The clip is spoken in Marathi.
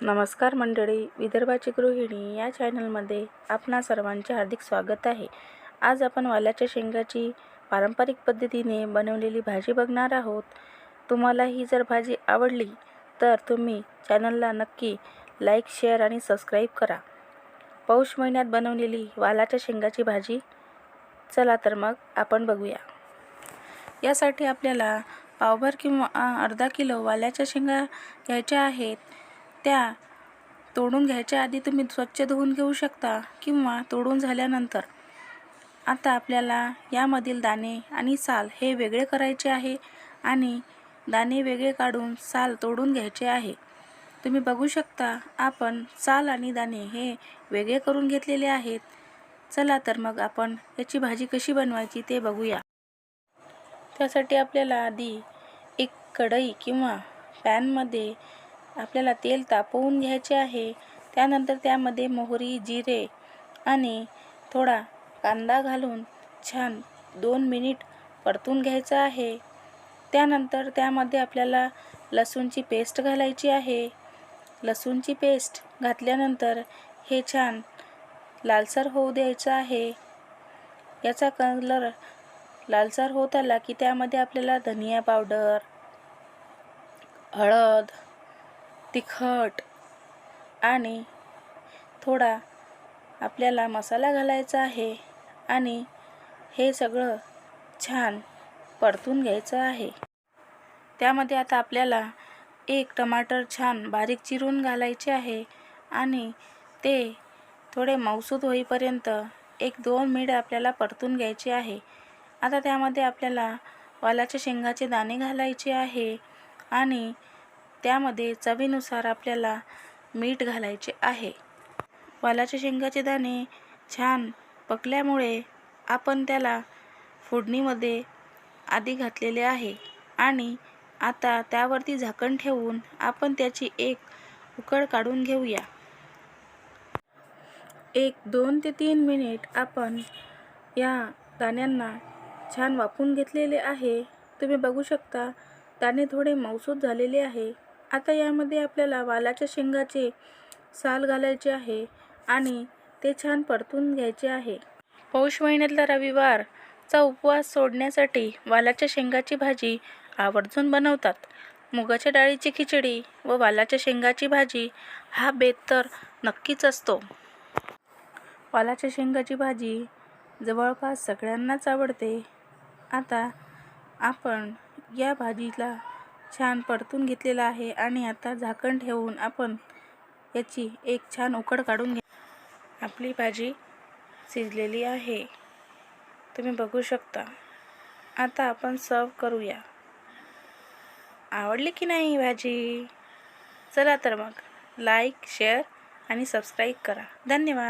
नमस्कार मंडळी विदर्भाची गृहिणी या चॅनलमध्ये आपणा सर्वांचे हार्दिक स्वागत आहे. आज आपण वालाच्या शेंगाची पारंपरिक पद्धतीने बनवलेली भाजी बघणार आहोत. तुम्हाला ही जर भाजी आवडली तर तुम्ही चॅनलला नक्की लाईक शेअर आणि सबस्क्राईब करा. पौष महिन्यात बनवलेली वालाच्या शेंगाची भाजी चला तर मग आपण बघूया. यासाठी आपल्याला पावभर किंवा अर्धा किलो वाल्याच्या शेंगा घ्यायच्या आहेत. त्या. तोडून घ्यायच्या आधी तुम्ही स्वच्छ धुवून घेऊ शकता किंवा तोडून झाल्यानंतर. आता आपल्याला यामधील दाणे आणि साल हे वेगळे करायचे आहे आणि दाणे वेगळे काढून साल तोडून घ्यायचे आहे. तुम्ही बघू शकता आपण साल आणि दाणे हे वेगळे करून घेतलेले आहेत. चला तर मग आपण याची भाजी कशी बनवायची ते बघूया. त्यासाठी आपल्याला आधी एक कढई किंवा पॅनमध्ये आपल्याला तेल तापवून घ्यायचे आहे. त्यानंतर त्यामध्ये मोहरी जिरे आणि थोडा कांदा घालून छान दोन मिनिट परतून घ्यायचं आहे. त्यानंतर त्यामध्ये आपल्याला लसूणची पेस्ट घालायची आहे. लसूणची पेस्ट घातल्यानंतर हे छान लालसर होऊ द्यायचं आहे. याचा कलर लालसर होत आला की त्यामध्ये आपल्याला धनिया पावडर हळद तिखट आणि थोडा आपल्याला मसाला घालायचा आहे आणि हे सगळं छान परतून घ्यायचं आहे. त्यामध्ये आता आपल्याला एक टमाटर छान बारीक चिरून घालायचे आहे आणि ते थोडे मऊसूद होईपर्यंत एक दोन मिनिट आपल्याला परतून घ्यायचे आहे. आता त्यामध्ये आपल्याला वालाच्या शेंगाचे दाणे घालायचे आहे आणि त्यामध्ये चवीनुसार आपल्याला मीठ घालायचे आहे. वालाच्या शेंगाचे दाणे छान पकल्यामुळे आपण त्याला फोडणीमध्ये आधी घातलेले आहे आणि आता त्यावरती झाकण ठेवून आपण त्याची एक उकळ काढून घेऊया. एक दोन ते तीन मिनिट आपण या दाण्यांना छान वापून घेतलेले आहे. तुम्ही बघू शकता दाणे थोडे मऊसूद झालेले आहे. आता यामध्ये आपल्याला वालाच्या शेंगाचे साल घालायचे आहे आणि ते छान परतून घ्यायचे आहे. पौष महिन्यातला रविवारचा उपवास सोडण्यासाठी वालाच्या शेंगाची भाजी आवर्जून बनवतात. मुगाच्या डाळीची खिचडी व वालाच्या शेंगाची भाजी हा बेत तर नक्कीच असतो. वालाच्या शेंगाची भाजी जवळपास सगळ्यांनाच आवडते. आता आपण या भाजीला छान परतून घेतलेलं आहे आणि आता झाकण ठेवून आपण याची एक छान उकड काढून घे आपली भाजी शिजलेली आहे. तुम्ही बघू शकता. आता आपण सर्व करूया. आवडली की नाही भाजी? चला तर मग. लाईक शेअर आणि सबस्क्राईब करा. धन्यवाद.